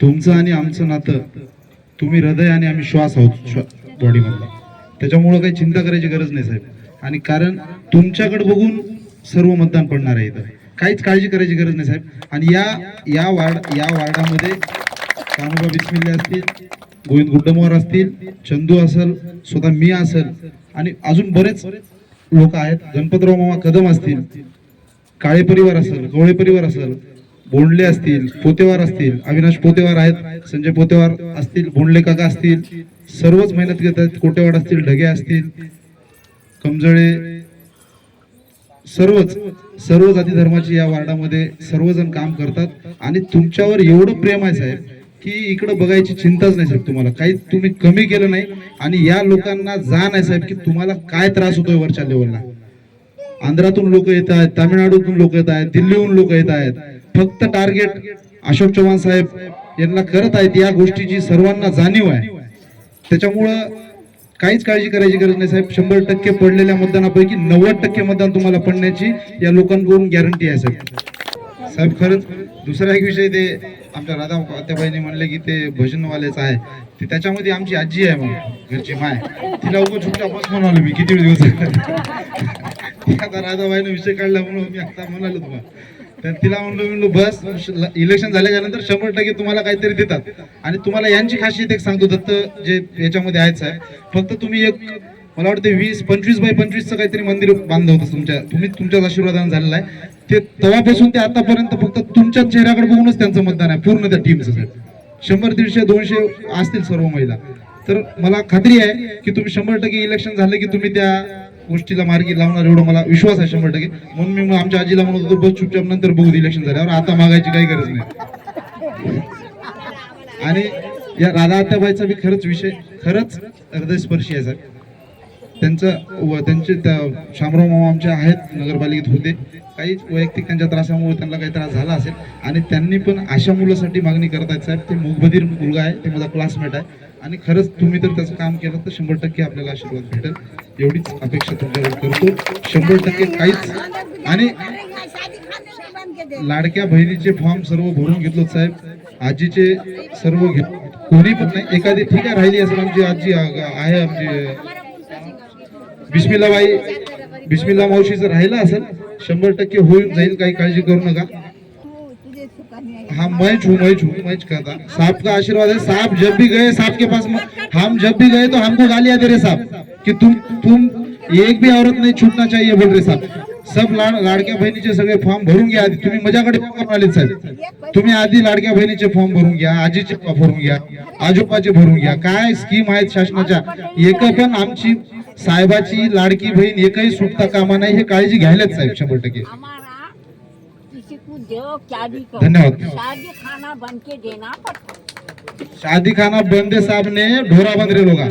तुमचं आणि आमचं नातं तुम्ही हृदय आणि आम्ही श्वास आहोत बॉडी मधला त्याच्यामुळं काही चिंता करायची गरज नाही साहेब. आणि कारण तुमच्याकडे बघून सर्व मतदान पडणार आहे इथं. काहीच काळजी करायची गरज नाही साहेब. आणि या या वार्ड या वार्डामध्ये कानोबा बिस्मिल्ले असतील गोविंद गुड्डमोहर असतील चंदू असेल स्वतः मी असेल आणि अजून बरेच लोक आहेत. गणपतराव मामा कदम असतील काळे परिवार असेल गवळे परिवार असेल भोंडले असतील पोतेवार असतील अविनाश पोतेवार आहेत संजय पोतेवार असतील भोंडले काका असतील सर्वच मेहनत घेत आहेत कोटेवाड असतील ढगे असतील कमजळे सर्वच सर्व जाती धर्माची या वार्डामध्ये सर्वजण काम करतात. आणि तुमच्यावर एवढं प्रेम आहे साहेब की इकडं बघायची चिंताच नाही साहेब तुम्हाला. काही तुम्ही कमी केलं नाही आणि या लोकांना जाण आहे साहेब की तुम्हाला काय त्रास होतोय वरच्या लेवलला. आंध्रातून लोक येत आहेत तामिळनाडूतून लोक येत आहेत दिल्लीहून लोक येत आहेत. फक्त टार्गेट अशोक चव्हाण साहेब यांना करत आहेत या गोष्टीची सर्वांना जाणीव आहे. त्याच्यामुळं काहीच काळजी करायची गरज नाही साहेब. शंभर टक्के पडलेल्या मतदानापैकी नव्वद टक्के मतदान तुम्हाला पडण्याची या लोकांकडून गॅरंटी आहे साहेब. साहेब खरंच दुसरा एक विषय ते आमच्या राधा आत्याबाईंनी म्हणले की ते भजनवालेच आहे. ते त्याच्यामध्ये आमची आजी आहे मग घरची माय. तिला उभं चुपचाप बस म्हणालो मी किती दिवस. आता राधाबाईने विषय काढला म्हणून मी आता म्हणालो तुम्हाला. तर तिला म्हणलो म्हणलो बस इलेक्शन झाल्याच्यानंतर शंभर टक्के तुम्हाला काहीतरी देतात. आणि तुम्हाला यांची खासियत एक सांगतो दत्त जे याच्यामध्ये आहेत साहेब फक्त तुम्ही एक मला वाटतं वीस पंचवीस बाय पंचवीसचं काहीतरी मंदिर बांधलं होतं तुमच्या तुम्ही तुमच्याच आशीर्वादाने झालेलं आहे. ते तेव्हापासून ते आतापर्यंत फक्त तुमच्याच चेहऱ्याकडे बघूनच त्यांचं मतदान आहे पूर्ण त्या टीमचं साहेब शंभर दीडशे दोनशे असतील सर्व महिला. तर मला खात्री आहे की तुम्ही शंभर टक्के इलेक्शन झालं की तुम्ही त्या गोष्टीला मार्गी लावणार एवढा मला विश्वास आहे शंभर टक्के. म्हणून मी मग आमच्या आजीला म्हणत होतो बस चुपचाप नंतर बघू इलेक्शन झाल्यावर. आता मागायची काही गरज नाही. आणि या राधा आत्याबाईचा बी खरंच विषय खरंच हृदयस्पर्शी आहे सर त्यांचं व त्यांचे त्या- शामराव मामा आमचे आहेत नगरपालिकेत होते. काही वैयक्तिक त्यांच्या त्रासामुळे त्यांना काही त्रास झाला असेल. आणि त्यांनी पण अशा मुलासाठी मागणी करत आहेत साहेब. ते मुखबधीर मुलगा आहे ते माझा क्लासमेट आहे. आणि खरंच तुम्ही जर त्याचं काम केलं तर शंभर टक्के आपल्याला आशीर्वाद भेटेल. एवढीच अपेक्षा तुमच्याकडे करतो. शंभर टक्के काहीच आणि लाडक्या बहिणीचे फॉर्म सर्व भरून घेतलो साहेब. आजीचे सर्व घे कोणी पण नाही. एखादी ठीक आहे राहिली असेल आमची आजी आहे आमची बिस्मिल्लाबाई बिस्मिल्ला मावशीचं राहिलं असेल शंभर टक्के होऊन जाईल काही काळजी करू नका. हम मैं छू मैं छू मैं कहता सांप का आशीर्वाद है सांप जब भी गए सांप के पास हम जब भी गए तो हमको गालियां दे रहे सांप कि तुम तुम एक भी औरत नहीं छूटना चाहिए बोल रहे साहब। सब लाड लाडक्या बहिणीचे सगळे फॉर्म भरून घ्या आधी तुम्ही मजाकडे करून आले साहेब। तुम्ही आधी लाडक्या बहिणीचे फॉर्म भरून घ्या आजीचे भरून घ्या आजोबाचे भरून घ्या काय स्कीम आहेत शासनाच्या? एक पण आमची साहेबाची लाडकी बहीण एकही सुटता कामा नाही हे काळजी घ्यायलाच साहेब शंभर टक्के. हमारा किसी को दो क्या भी करो धन्यवाद। शादी खाना बन के देना पड़ता शादी खाना बंदे साहब ने ढोरा बंद रे लोगा।